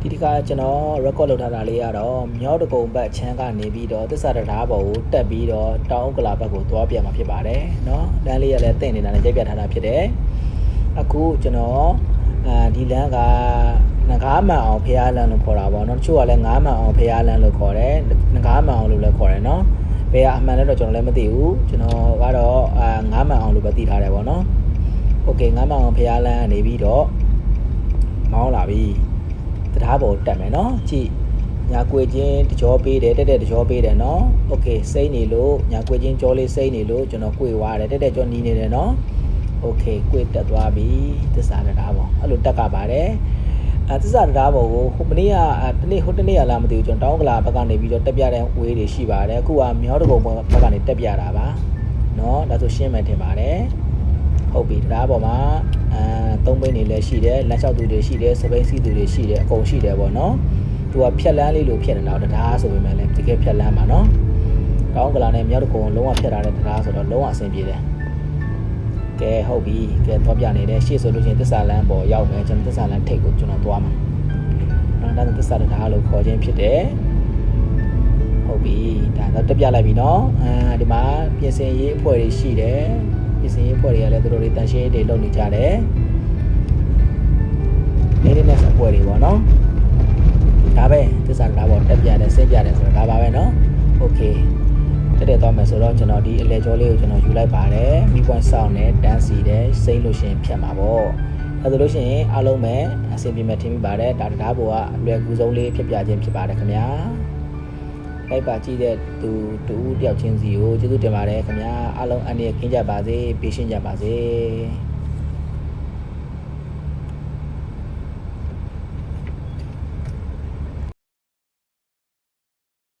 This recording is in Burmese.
ဒီဒီကကျွန်တော် record လုပ်ထားတာလေးကတော့မြောက်တကုံဘက်ချမ်းကနေပြီးတော့သစ္စာတရားပေါ်ကိုတက်ပြီးတော့တောင်ဥက္ကလာဘက်ကိုသွားပြန်มาဖြစ်ပါတယ်เนาะလမ်းလေးကလည်းတင့်နေတာနဲ့ကြိုက်ပြထားတာဖြစ်တယ်အခုကျွန်တော်အဲဒီလမ်းကငကားမှန်အောင်ဖျားလမ်းလို့ခေါ်တာပေါ့เนาะတချို့ကလည်းငားမှန်အောင်ဖျားလမ်းလို့ခေါ်တယ်ငကားမှန်အောင်လို့လည်းခေါ်တယ်เนาะဘယ်ကအမှန်လဲတော့ကျွန်တော်လည်းမသိဘူးကျွန်တော်ကတော့အာငားမှန်အောင်လို့ပဲသိထားတယ်ပေါ့เนาะโอเคငားမှန်အောင်ဖျားလမ်းကနေပြီးတော့မောင်းလာပြီ တရားပေါ်တက်မယ်နော်ကြည့်ညာကွေချင်းတကြောပေးတယ်တက်တက်တကြောပေးတယ်နော်โอเคစိမ့်နေလို့ညာကွေချင်းကြောလေးစိမ့်နေလို့ကျွန်တော်ကွေသွားတယ်တက်တက်ကြောနီးနေတယ်နော်โอเคကွေတက်သွားပြီသစ္စာတရားပေါ်အဲ့လိုတက်ကပါတယ်အဲသစ္စာတရားပေါ်ကိုဟိုမနေ့ကတနေ့ဟိုတနေ့ကလားမသိဘူးကျွန်တော်တောင်းကလာဘက်ကနေပြီးတော့တက်ပြတဲ့ဝေးတွေရှိပါတယ်အခုကမြောက်တကုံဘက်ကနေတက်ပြတာပါနော်ဒါဆိုရှင်းမယ်ထင်ပါတယ် ဟုတ်ပြီတရားပေါ်မှာအဲသုံးဘိန်းတွေလည်းရှိတယ်လက်လျှောက်သူတွေရှိတယ်စပိန်စီသူတွေရှိတယ်အကုန်ရှိတယ်ပေါ့နော်သူကဖြက်လန်းလေးလိုဖြက်နေတာတရားဆိုပေမဲ့လည်းတကယ်ဖြက်လန်းပါနော်တောင်းကလာနဲ့မြောက်တကုံလုံးဝဖြက်ထားတဲ့တရားဆိုတော့လုံးဝအဆင်ပြေတယ်ကဲဟုတ်ပြီကဲတော့ပြနေတယ်ရှေ့ဆိုလို့ချင်းသစ္စာလန်းပေါ်ရောက်မယ်ကျွန်တော်သစ္စာလန်းထိပ်ကိုကျွန်တော်သွားမှာနော်ဒါသစ္စာတရားလို့ခေါ်ခြင်းဖြစ်တယ်ဟုတ်ပြီဒါတော့တက်ပြလိုက်ပြီနော်အဲဒီမှာပြင်ဆင်ရေးအဖွဲ့တွေရှိတယ် ပြည်စင်ရေးဖွဲ့တွေကလည်းသူတို့တွေတန်ရှင်းရေးတွေလုပ်နေကြတယ်နေနေနဲ့အဖွဲ့တွေပေါ့နော်ဒါပဲသစ္စာတရားပေါ့တက်ပြတယ်ဆင်းပြတယ်ဆိုတော့ဒါပါပဲနော်โอเคတက်တက်သွားမယ်ဆိုတော့ကျွန်တော်ဒီအလဲကြောလေးကိုကျွန်တော်ယူလိုက်ပါတယ်မိပွိုင်းဆောင်နဲ့တန်းစီတယ်စိမ့်လို့ရှရင်ဖြတ်မှာပေါ့အဲဒါလို့ရှိရင်အားလုံးပဲအဆင်ပြေမဲ့ထင်မိပါတယ်ဒါတရားပေါ်ကအလွယ်ကူဆုံးလေးဖြစ်ပြခြင်းဖြစ်ပါတယ်ခင်ဗျာ လိုက်ပါကြည့်တဲ့သူတူတယောက်ချင်းစီကိုကျေးဇူးတင်ပါတယ်ခင်ဗျာအားလုံးအန္တရာယ်ကင်းကြပါစေပေးရှင်းကြပါစေ